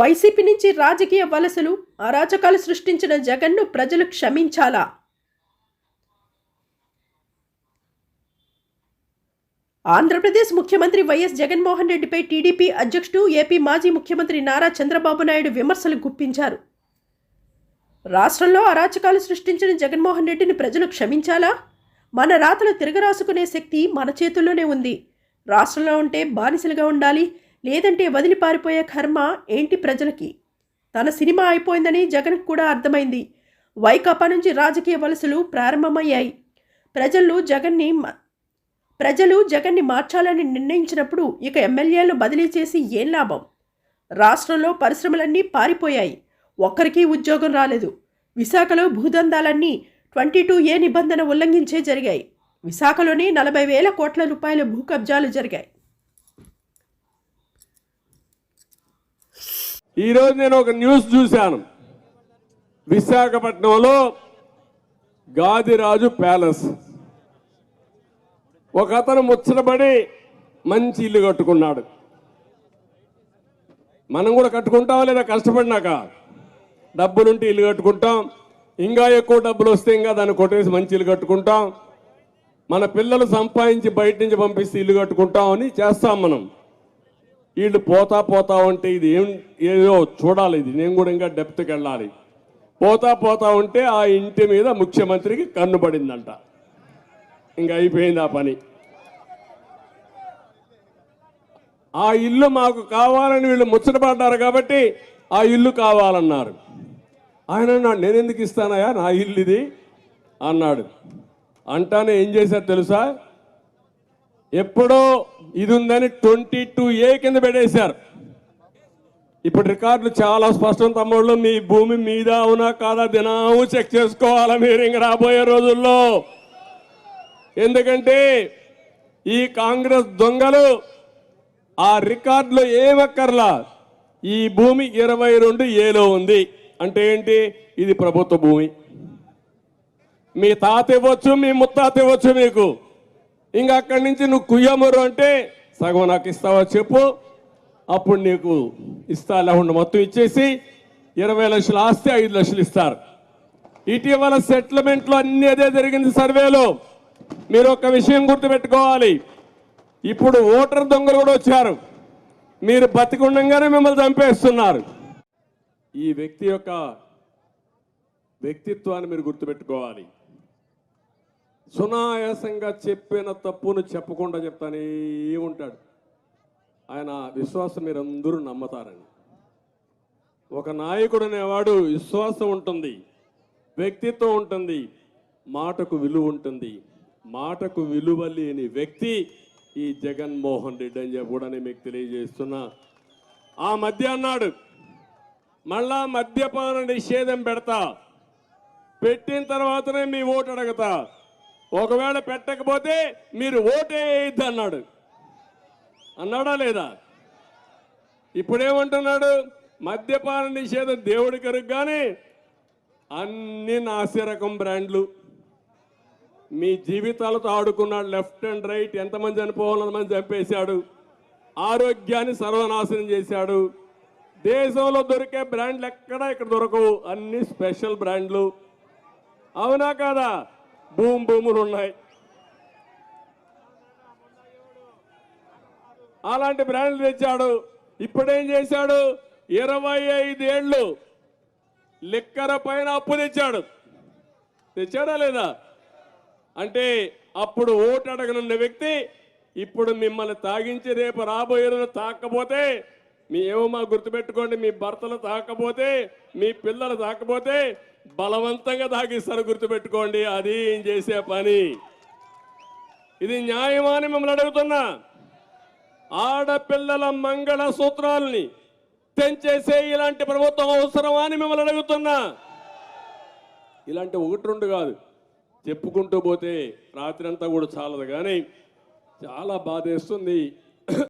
YCP నుంచి రాజకీయ వలసలు అరాచకాలు సృష్టించిన జగన్ను ప్రజలు క్షమించాలా? ఆంధ్రప్రదేశ్ ముఖ్యమంత్రి వైఎస్ జగన్మోహన్ రెడ్డిపై టీడీపీ అధ్యక్షుడు ఏపీ మాజీ ముఖ్యమంత్రి నారా చంద్రబాబు నాయుడు విమర్శలు గుప్పించారు. రాష్ట్రంలో అరాచకాలు సృష్టించిన జగన్మోహన్ రెడ్డిని ప్రజలు క్షమించాలా? మన రాతలు తిరగరాసుకునే శక్తి మన చేతుల్లోనే ఉంది. రాష్ట్రంలో ఉంటే బానిసలుగా ఉండాలి లేదంటే వదిలి పారిపోయే కర్మ ఏంటి ప్రజలకి? తన సినిమా అయిపోయిందని జగన్కు కూడా అర్థమైంది. వైకాపా నుంచి రాజకీయ వలసలు ప్రారంభమయ్యాయి. ప్రజలు జగన్ని మ- ప్రజలు జగన్ని మార్చాలని నిర్ణయించినప్పుడు ఇక ఎమ్మెల్యేలు బదిలీ చేసి ఏం లాభం? రాష్ట్రంలో పరిశ్రమలన్నీ పారిపోయాయి. ఒక్కరికి ఉద్యోగం రాలేదు. విశాఖలో భూదందాలన్నీ ట్వంటీ టూ ఏ నిబంధన ఉల్లంఘించే జరిగాయి. విశాఖలోని నలభై వేల కోట్ల రూపాయల భూ కబ్జాలు జరిగాయి. ఈరోజు నేను ఒక న్యూస్ చూశాను. విశాఖపట్నంలో గాదిరాజు ప్యాలెస్. ఒక అతను ముచ్చటపడి మంచి ఇల్లు కట్టుకున్నాడు. మనం కూడా కట్టుకుంటాం లేదా కష్టపడినాక? డబ్బులుంటే ఇల్లు కట్టుకుంటాం. ఇంకా ఎక్కువ డబ్బులు వస్తే ఇంకా దాన్ని కొట్టేసి మంచి ఇల్లు కట్టుకుంటాం. మన పిల్లలు సంపాదించి బయట నుంచి పంపిస్తే ఇల్లు కట్టుకుంటాం అని చేస్తాం మనం. వీళ్ళు పోతా పోతా ఉంటే ఇది ఏం ఏదో చూడాలి ఇది. నేను కూడా ఇంకా డెప్త్కి వెళ్ళాలి. పోతా పోతా ఉంటే ఆ ఇంటి మీద ముఖ్యమంత్రికి కన్ను పడిందంట. ఇంకా అయిపోయింది ఆ పని. ఆ ఇల్లు మాకు కావాలని వీళ్ళు ముచ్చటపడ్డారు కాబట్టి ఆ ఇల్లు కావాలన్నారు. ఆయన నేను ఎందుకు ఇస్తానయా నా ఇల్లు ఇది. అన్నాడు. అంటానే ఏం చేశారు తెలుసా? ఎప్పుడో ఇది ఉందని ట్వంటీ టూ ఏ కింద పెట్టేశారు. ఇప్పుడు రికార్డులు చాలా స్పష్టం తమ్ముళ్ళు మీ భూమి మీద అవునా కాదా దినము చెక్ చేసుకోవాలా మీరు ఇంక రాబోయే రోజుల్లో. ఎందుకంటే ఈ కాంగ్రెస్ దొంగలు ఆ రికార్డులో ఏమక్కర్లా? ఈ భూమి ఇరవై రెండు ఏలో ఉంది. అంటే ఏంటి? ఇది ప్రభుత్వ భూమి. మీ తాత ఇవ్వచ్చు మీ ముత్తాత ఇవ్వచ్చు మీకు. ఇంకా అక్కడి నుంచి నువ్వు కుయ్యమరు అంటే సగం నాకు ఇస్తావా చెప్పు. అప్పుడు నీకు ఇస్తా లేకుండా మొత్తం ఇచ్చేసి ఇరవై లక్షల ఆస్తి ఐదు లక్షలు ఇస్తారు. ఇటీవల సెటిల్మెంట్లో అన్ని అదే జరిగింది సర్వేలో. మీరు ఒక విషయం గుర్తుపెట్టుకోవాలి. ఇప్పుడు ఓటర్ దొంగలు కూడా వచ్చారు. మీరు బతికుండగానే మిమ్మల్ని చంపేస్తున్నారు. ఈ వ్యక్తి యొక్క వ్యక్తిత్వాన్ని మీరు గుర్తుపెట్టుకోవాలి. సునాయాసంగా చెప్పిన తప్పును చెప్పకుండా చెప్తానే ఉంటాడు. ఆయన విశ్వాసం మీరందరూ నమ్మతారని. ఒక నాయకుడు అనేవాడు విశ్వాసం ఉంటుంది వ్యక్తిత్వం ఉంటుంది మాటకు విలువ ఉంటుంది. మాటకు విలువ లేని వ్యక్తి ఈ జగన్మోహన్ రెడ్డి అని చెప్పి కూడా నేను మీకు తెలియజేస్తున్నా. ఆ మధ్య అన్నాడు మళ్ళా మద్యపాన నిషేధం పెడతా పెట్టిన తర్వాతనే మీ ఓటు అడగతా. ఒకవేళ పెట్టకపోతే మీరు ఓటేయద్దు అన్నాడు. అన్నాడా లేదా? ఇప్పుడేమంటున్నాడు? మద్యపాన నిషేధం దేవుడి కరకు కానీ అన్ని నాసిరకం బ్రాండ్లు. మీ జీవితాలతో ఆడుకున్నాడు లెఫ్ట్ అండ్ రైట్ ఎంతమంది చనిపోవాలని మంది చంపేశాడు. ఆరోగ్యాన్ని సర్వనాశనం చేశాడు. దేశంలో దొరికే బ్రాండ్లు ఎక్కడా ఇక్కడ దొరకవు. అన్ని స్పెషల్ బ్రాండ్లు. అవునా కాదా? భూమి భూములు ఉన్నాయి. అలాంటి బ్రాండ్లు తెచ్చాడు. ఇప్పుడేం చేశాడు? ఇరవై ఐదేళ్ళు లిక్కర పైన అప్పు తెచ్చాడు. తెచ్చాడా లేదా? అంటే అప్పుడు ఓటు అడగనున్న వ్యక్తి ఇప్పుడు మిమ్మల్ని తాగించి రేపు రాబోయే రోజు తాకపోతే మీ ఏమో మా గుర్తుపెట్టుకోండి మీ భర్తలు తాకపోతే మీ పిల్లలు తాకపోతే బలవంతంగా తాగిస్తారు గుర్తుపెట్టుకోండి. అది ఏం చేసే పని? ఇది న్యాయమా అని మిమ్మల్ని అడుగుతున్నా. ఆడపిల్లల మంగళ సూత్రాల్ని తెంచేసే ఇలాంటి ప్రభుత్వం అవసరమా అని మిమ్మల్ని అడుగుతున్నా. ఇలాంటి ఒకటి రెండు కాదు. చెప్పుకుంటూ పోతే రాత్రి అంతా కూడా చాలదు. కానీ చాలా బాధేస్తుంది.